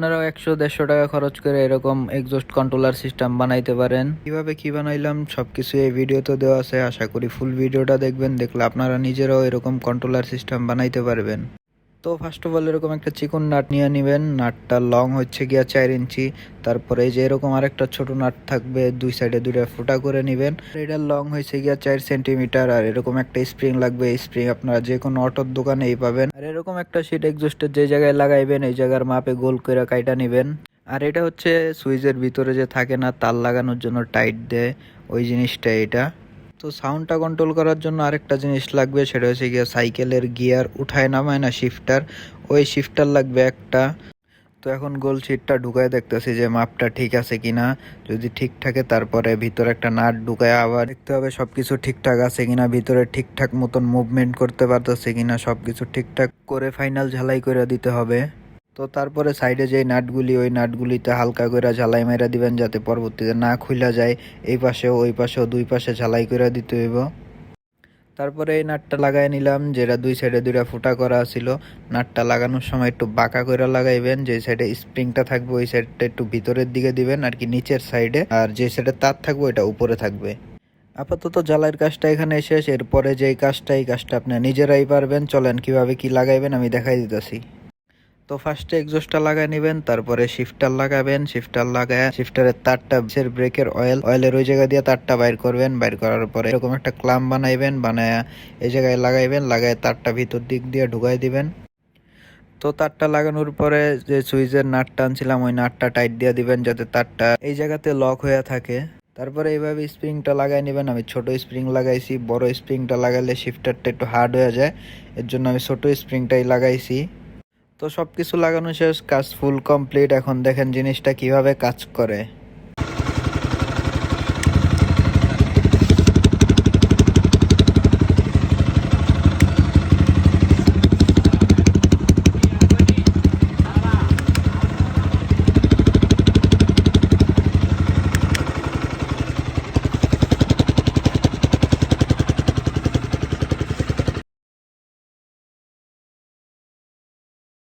আপনারাও একশো, দেড়শো টাকা খরচ করে এরকম এক্সস্ট কন্ট্রোলার সিস্টেম বানাইতে পারেন। কীভাবে কি বানাইলাম, সবকিছু এই ভিডিওতে দেওয়া আছে। আশা করি ফুল ভিডিওটা দেখবেন। দেখলে আপনারা নিজেরাও এরকম কন্ট্রোলার সিস্টেম বানাইতে পারবেন। তো ফার্স্ট অফ অল এরকম একটা চিকন নাট নিয়ে নেবেন। নাটটা লং হচ্ছে গিয়া চার ইঞ্চি। তারপরে যে এরকম আরেকটা ছোট নাট থাকবে, দুই সাইডে দুইটা ফোটা করে নেবেন। এটা লং হয়েছে গিয়া চার সেন্টিমিটার আর এরকম একটা স্প্রিং লাগবে। স্প্রিং আপনারা যে কোনো অটোর দোকানেই পাবেন। আর এরকম একটা সিট এক্সস্টের যে জায়গায় লাগাইবেন, এই জায়গার মাপে গোল করে কাইটা নেবেন। আর এটা হচ্ছে সুইচের ভিতরে যে থাকে না, তার লাগানোর জন্য টাইট দেয়। ওই জিনিসটা এটা। তো সাউন্ডটা কন্ট্রোল করার জন্য আরেকটা জিনিস লাগবে, সেটা হচ্ছে গিয়ে সাইকেলের গিয়ার উঠায় নামায় না শিফটার ওই শিফটার লাগবে একটা। তো এখন গোল সিটটা ঢুকায় দেখতেছি যে মাপটা ঠিক আছে কিনা, যদি ঠিক থাকে তারপরে ভিতরে একটা নাট ঢুকায় আবার দেখতে হবে সবকিছু ঠিকঠাক আছে কিনা, ভিতরে ঠিকঠাক মতন মুভমেন্ট করতে পারতেছে কিনা, সবকিছু ঠিকঠাক করে ফাইনাল ঝালাই করে দিতে হবে। তো তারপরে সাইডে যে নাটগুলি, ওই নাটগুলিতে হালকা করে ঝালাই মেরা দিবেন যাতে পরবর্তীতে না খুলা যায়, এই পাশেও, ওই পাশেও, দুই পাশে ঝালাই করে দিতে হইব। তারপরে এই নাটটা লাগাই নিলাম, যেটা দুই সাইডে দুইটা ফুটা করা ছিল নাটটা লাগানোর সময় একটু বাঁকা করে লাগাইবেন যে সাইডে স্প্রিংটা থাকবে, ওই সাইডটা একটু ভিতরের দিকে দিবেন, আর কি নিচের সাইডে আর যে সাইডে তার থাকবে ওটা উপরে থাকবে। আপাতত জ্বালাইয়ের কাজটা এখানে শেষ, এরপরে যেই কাজটা, এই কাজটা আপনি নিজেরাই পারবেন। চলেন কীভাবে কি লাগাইবেন, আমি দেখাই দিতেছি। তো ফার্স্টে এক্সস্টটা লাগাই নেবেন, তারপরে শিফটার লাগাবেন শিফটার লাগায় শিফটারের তারটা ব্রেকের অয়েল অয়েলের ওই জায়গা দিয়ে তারটা বাইর করবেন, বাইর করার পরে এরকম একটা ক্লাম বানাইবেন, বানায় এই জায়গায় লাগাইবেন, লাগায় তারটা ভিতর দিক দিয়ে ঢুকাই দিবেন। তো তারটা লাগানোর পরে যে সুইচের নাটটা আনছিলাম, ওই নাটটা টাইট দিয়ে দিবেন যাতে তারটা এই জায়গাতে লক হয়ে থাকে। তারপরে এইভাবে স্প্রিংটা লাগাই নেবেন, আমি ছোট স্প্রিং লাগাইছি, বড় স্প্রিংটা লাগালে শিফটারটা একটু হার্ড হয়ে যায়, এর জন্য আমি ছোট স্প্রিংটাই লাগাইছি। তো সব কিছু লাগানো শেষ কাজ ফুল কমপ্লিট এখন দেখেন জিনিসটা কীভাবে কাজ করে।